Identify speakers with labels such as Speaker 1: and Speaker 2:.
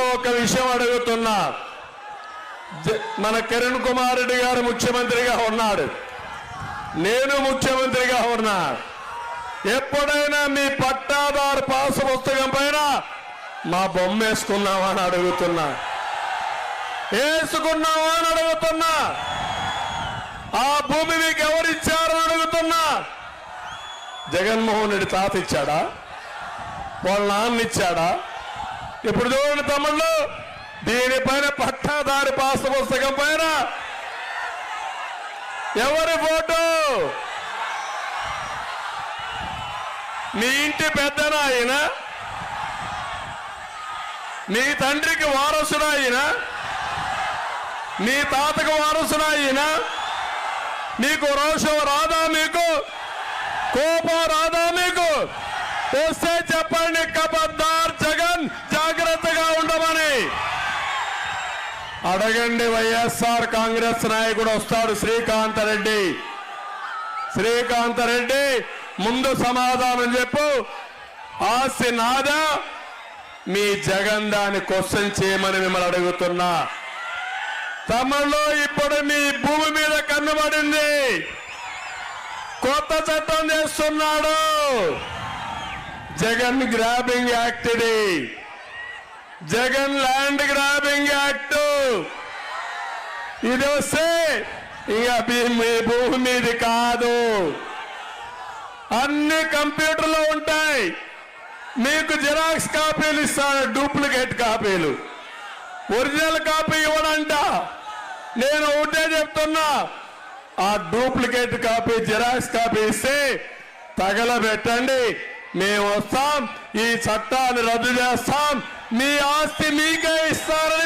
Speaker 1: మిమ్మల్ని ఒక విషయం అడుగుతున్నా. మన కిరణ్ కుమార్ రెడ్డి గారు ముఖ్యమంత్రిగా ఉన్నాడు. నేను ముఖ్యమంత్రిగా ఉన్నా. ఎప్పుడైనా మీ పట్టాదారు పాసు పుస్తకం పైన మా బొమ్మ వేసుకున్నావా అని అడుగుతున్నా. వేసుకున్నావా అని అడుగుతున్నా. ఆ భూమి మీకు ఎవరిచ్చారని అడుగుతున్నా. జగన్మోహన్ రెడ్డి తాత ఇచ్చాడా? వాళ్ళ నాన్న ఇచ్చాడా? ఇప్పుడు చూడండి తమ్ముళ్ళు దీనిపైన పట్టాదారి పాస్ పుస్తకం పైన. ఎవరి ఫోటో? మీ ఇంటి పెద్దన ఆయన? నీ తండ్రికి వారసుడు ఆయన? నీ తాతకు వారసుడు ఆయన? నీకు రోషం రాదా మీకు? కోపం రాదా మీకు? వస్తే చెప్పండి అడగండి వైఎస్ఆర్ కాంగ్రెస్ నాయకుడు వస్తాడు శ్రీకాంత్ రెడ్డి శ్రీకాంత్ రెడ్డి ముందు సమాధానం చెప్పు. ఆస్తి నాదా? మీ జగన్ దాన్ని క్వశ్చన్ చేయమని మిమ్మల్ని అడుగుతున్నా. తమలో ఇప్పుడు మీ భూమి మీద కన్నుబడింది. కొత్త చట్టం చేస్తున్నాడు. జగన్ గ్రాబింగ్ యాక్ట్ ఇది. జగన్ ల్యాండ్ గ్రాబింగ్ యాక్ట్ ఇది వస్తే ఇక మీ- మీ భూమి కాదు. అన్ని కంప్యూటర్లో ఉంటాయి. మీకు జిరాక్స్ కాపీలు ఇస్తాను డూప్లికేట్ కాపీలు. ఒరిజినల్ కాపీ ఇవ్వడంట నేను ఒకటే చెప్తున్నా ఆ డూప్లికేట్ కాపీ జిరాక్స్ కాపీ ఇస్తే తగలబెట్టండి. మేము వస్తాం ఈ చట్టాన్ని రద్దు చేస్తాం. మీ ఆస్తి మీకే ఇస్తారని